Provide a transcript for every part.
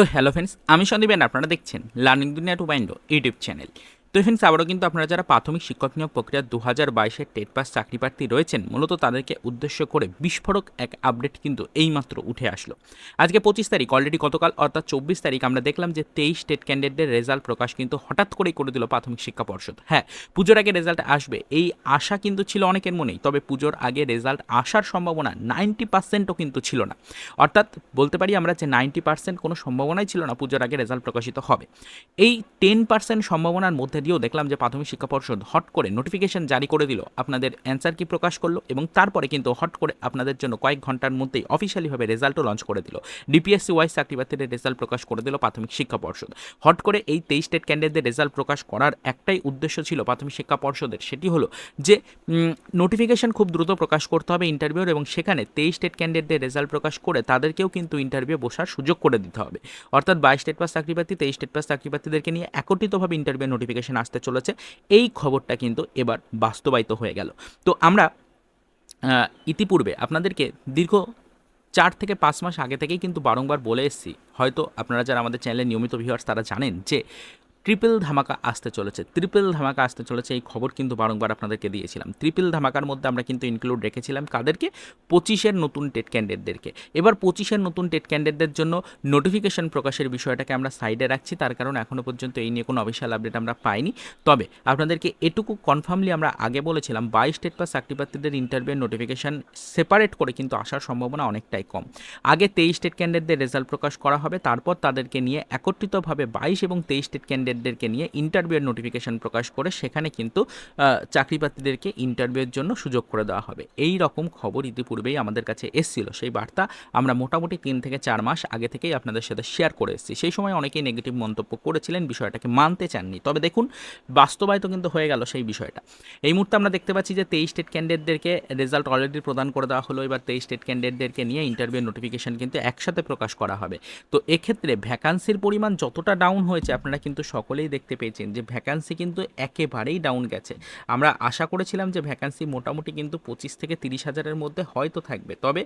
তো hello friends আমি সন্দীপেন আপনারা দেখছেন learning Duniya to mind YouTube channel. তো ফ্রেন্ডস আবারও কিন্তু আপনারা যারা প্রাথমিক শিক্ষক নিয়োগ প্রক্রিয়া দু হাজার বাইশের টেট পাস চাকরি প্রার্থী রয়েছেন, মূলত তাদেরকে উদ্দেশ্য করে বিস্ফোরক এক আপডেট কিন্তু এইমাত্র উঠে আসলো। আজকে পঁচিশ তারিখ অলরেডি গতকাল অর্থাৎ চব্বিশ তারিখ আমরা দেখলাম যে তেইশ টেট ক্যান্ডিডেটদের রেজাল্ট প্রকাশ কিন্তু হঠাৎ করেই করে দিল প্রাথমিক শিক্ষা পর্ষদ। হ্যাঁ পুজোর আগে রেজাল্ট আসবে, এই আশা কিন্তু ছিল অনেকের মনেই, তবে পুজোর আগে রেজাল্ট আসার সম্ভাবনা নাইনটি পার্সেন্টও কিন্তু ছিল না। অর্থাৎ বলতে পারি আমরা যে নাইনটি পার্সেন্ট কোনো সম্ভাবনাই ছিল না পুজোর আগে রেজাল্ট প্রকাশিত হবে। এই টেন পার্সেন্ট সম্ভাবনার মধ্যে দিয়েও দেখলাম যে প্রাথমিক শিক্ষা পর্ষদ হট করে নোটিফিকেশন জারি করে দিল। আপনাদের অ্যান্সার কি প্রকাশ করল এবং তারপরে কিন্তু হট করে আপনাদের জন্য কয়েক ঘণ্টার মধ্যেই অফিসিয়ালিভাবে রেজাল্টও লঞ্চ করে দিল। ডিপিএসসি ওয়াইজ চাকরি প্রার্থীদের রেজাল্ট প্রকাশ করে দিল প্রাথমিক শিক্ষা পর্ষদ। হট করে এই তেইশ স্টেট ক্যান্ডিডেটদের রেজাল্ট প্রকাশ করার একটাই উদ্দেশ্য ছিল প্রাথমিক শিক্ষা পর্ষদের। সেটি হলো যে নোটিফিকেশন খুব দ্রুত প্রকাশ করতে হবে ইন্টারভিউর এবং সেখানে তেইশ স্টেট ক্যান্ডিডেটদের রেজাল্ট প্রকাশ করে তাদেরকেও কিন্তু ইন্টারভিউ বসার সুযোগ করে দিতে হবে। অর্থাৎ বাইশ স্টেট পাস চাকরি প্রার্থী, তেইশ স্টেট পাস চাকরি প্রার্থীদেরকে নিয়ে একত্রিতভাবে ইন্টারভিউ নোটিফিকেশন আসতে চলেছে। এই খবরটা কিন্তু এবার বাস্তবায়িত হয়ে গেল। তো আমরা ইতিপূর্বে আপনাদেরকে দীর্ঘ চার থেকে পাঁচ মাস আগে থেকেই কিন্তু বারংবার বলে এসেছি। হয়তো আপনারা যারা আমাদের চ্যানেলে নিয়মিত ভিউয়ার্স তারা জানেন যে ট্রিপল ধামাকা আসতে চলেছে। ট্রিপল ধামাকা আসতে চলেছে এই খবর কিন্তু বারংবার আপনাদেরকে দিয়েছিলাম। ট্রিপল ধামাকার মধ্যে আমরা কিন্তু ইনক্লুড রেখেছিলাম কাদেরকে? পঁচিশের নতুন টেট ক্যান্ডিডেটদেরকে এবার পঁচিশের নতুন টেট ক্যান্ডিডেটদের জন্য নোটিফিকেশন প্রকাশের বিষয়টাকে আমরা সাইডে রাখছি। তার কারণ এখনও পর্যন্ত এই নিয়ে কোনো অফিসিয়াল আপডেট আমরা পাইনি। তবে আপনাদেরকে এটুকু কনফার্মলি আমরা আগে বলেছিলাম, বাইশ স্টেট বা চাকরি প্রার্থীদের ইন্টারভিউ নোটিফিকেশন সেপারেট করে কিন্তু আসার সম্ভাবনা অনেকটাই কম। আগে তেইশ স্টেট ক্যান্ডিডেটদের রেজাল্ট প্রকাশ করা হবে, তারপর তাদেরকে নিয়ে একত্রিতভাবে বাইশ এবং তেইশ স্টেট ক্যান্ডিডেটদেরকে নিয়ে ইন্টারভিউয়ের নোটিফিকেশন প্রকাশ করে সেখানে কিন্তু আহ, চাকরি প্রার্থীদেরকে ইন্টারভিউয়ের জন্য সুযোগ করে দেওয়া হবে। এই রকম খবর ইতিপূর্বেই আমাদের কাছে এসেছিল। সেই বার্তা আমরা মোটামুটি তিন থেকে চার মাস আগে থেকেই আপনাদের সাথে শেয়ার করে এসেছি। সেই সময় অনেকেই নেগেটিভ মন্তব্য করেছিলেন বিষয়টাকে মানতে চাননি। তবে দেখুন বাস্তবায়িত কিন্তু হয়ে গেল সেই বিষয়টা। এই মুহূর্তে আমরা দেখতে পাচ্ছি যে তেইশ স্টেট ক্যান্ডিডেটদেরকে রেজাল্ট অলরেডি প্রদান করে দেওয়া হলো। এবার তেইশ স্টেট ক্যান্ডিডেটদেরকে নিয়ে ইন্টারভিউ নোটিফিকেশন কিন্তু একসাথে প্রকাশ করা হবে। তো এক্ষেত্রে ভ্যাকান্সির পরিমাণ যতটা ডাউন হয়েছে আপনারা কিন্তু সকলেই দেখতে পেয়েছেন যে ভ্যাকান্সি কিন্তু একেবারেই ডাউন গেছে। আমরা আশা করেছিলাম যে ভ্যাকান্সি মোটামুটি কিন্তু পঁচিশ থেকে তিরিশ হাজারের মধ্যে হয়তো থাকবে। তবে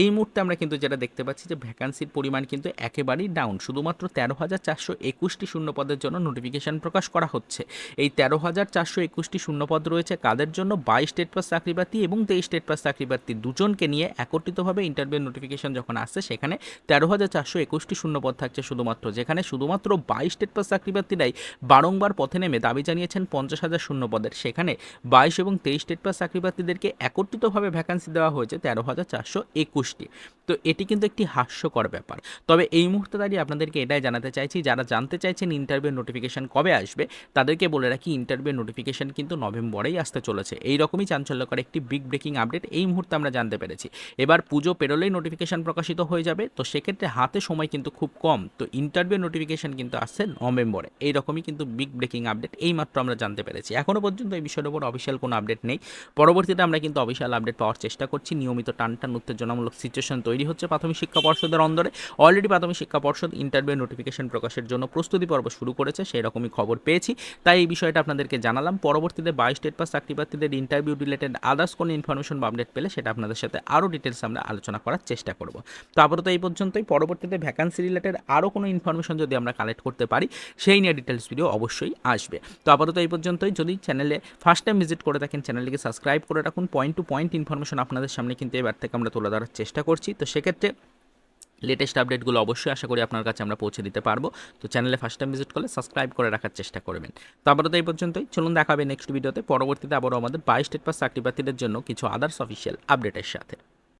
এই মুহূর্তে আমরা কিন্তু যেটা দেখতে পাচ্ছি যে ভ্যাকান্সির পরিমাণ কিন্তু একেবারেই ডাউন শুধুমাত্র তেরো হাজার চারশো একুশটি শূন্যপদের জন্য নোটিফিকেশন প্রকাশ করা হচ্ছে। এই তেরো হাজার চারশো একুশটি শূন্যপদ রয়েছে কাদের জন্য? বাইশ স্টেট পাস চাকরি প্রার্থী এবং তেইশ স্টেট পাস চাকরি প্রার্থী দুজনকে নিয়ে একত্রিতভাবে ইন্টারভিউ নোটিফিকেশন যখন আসছে, সেখানে তেরো হাজার চারশো একুশটি শূন্যপদ থাকছে শুধুমাত্র, যেখানে শুধুমাত্র বাইশ স্টেট পাস চাকরি প্রার্থীরাই বারংবার পথে নেমে দাবি জানিয়েছেন পঞ্চাশ হাজার শূন্য পদের সেখানে বাইশ এবং তেইশ স্টেট পাস চাকরি প্রার্থীদেরকে একত্রিতভাবে ভ্যাকান্সি দেওয়া হয়েছে তেরো হাজার চারশো একুশটি। তো এটি কিন্তু একটি হাস্যকর ব্যাপার। তবে এই মুহূর্তে দাঁড়িয়ে আপনাদেরকে এটাই জানাতে চাইছি, যারা জানতে চাইছেন ইন্টারভিউ নোটিফিকেশন কবে আসবে, তাদেরকে বলে রাখি, ইন্টারভিউ নোটিফিকেশন কিন্তু নভেম্বরেই আসতে চলেছে। এই রকমই চাঞ্চল্যকর একটি বিগ ব্রেকিং আপডেট এই মুহূর্তে আমরা জানতে পেরেছি। এবার পুজো পেরোলেই নোটিফিকেশন প্রকাশিত হয়ে যাবে, তো সেক্ষেত্রে হাতে সময় কিন্তু খুব কম। তো ইন্টারভিউ নোটিফিকেশন কিন্তু আসছে নভেম্বরে। এই রকমই কিন্তু বিগ ব্রেকিং আপডেট এই মাত্র আমরা জানতে পেরেছি। এখনও পর্যন্ত এই বিষয়ের উপর অফিসিয়াল কোনো আপডেট নেই। পরবর্তীতে আমরা কিন্তু অফিসিয়াল আপডেট পাওয়ার চেষ্টা করছি। নিয়মিত টান টান উত্তেজনামূলক সিচুয়েশন তৈরি হচ্ছে প্রাথমিক শিক্ষা পর্ষদের অন্দরে। অলরেডি প্রাথমিক শিক্ষা পর্ষদ ইন্টারভিউ নোটিফিকেশন প্রকাশের জন্য প্রস্তুতি পর্ব শুরু করেছে সেই রকমই খবর পেয়েছি। তাই এই বিষয়টা আপনাদেরকে জানালাম। পরবর্তীতে বাইশ স্টেট পাস চাকরি প্রার্থীদের ইন্টারভিউ রিলেটেড আদার্স কোনো ইনফরমেশন বা আপডেট পেলে সেটা আপনাদের সাথে আরও ডিটেলস আমরা আলোচনা করার চেষ্টা করব। তো আপাতত এই পর্যন্তই। পরবর্তীতে ভ্যাকান্সি রিলেটেড আরও কোনো ইনফরমেশন যদি আমরা কালেক্ট করতে পারি সেই নিয়ে ডিটেলস ভিডিও অবশ্যই আসবে। তো আপাতত এই পর্যন্তই। যদি চ্যানেলে ফার্স্ট টাইম ভিজিট করে থাকেন চ্যানেলটিকে সাবস্ক্রাইব করে রাখুন। পয়েন্ট টু পয়েন্ট ইনফরমেশন আপনাদের সামনে কিন্তু এবার থেকে আমরা তুলে ধরার চেষ্টা করছি। তো সেক্ষেত্রে লেটেস্ট আপডেটগুলো অবশ্যই আশা করি আপনার কাছে আমরা পৌঁছে দিতে পারব। তো চ্যানেলে ফার্স্ট টাইম ভিজিট করলে সাবস্ক্রাইব করে রাখার চেষ্টা করবেন। তো আপাতত এই পর্যন্তই। চলুন দেখাবে নেক্সট ভিডিওতে পরবর্তীতে আবারও আমাদের বাইশ স্টেট পাস চাকরি প্রার্থীদের জন্য কিছু আদার্স অফিসিয়াল আপডেটের সাথে।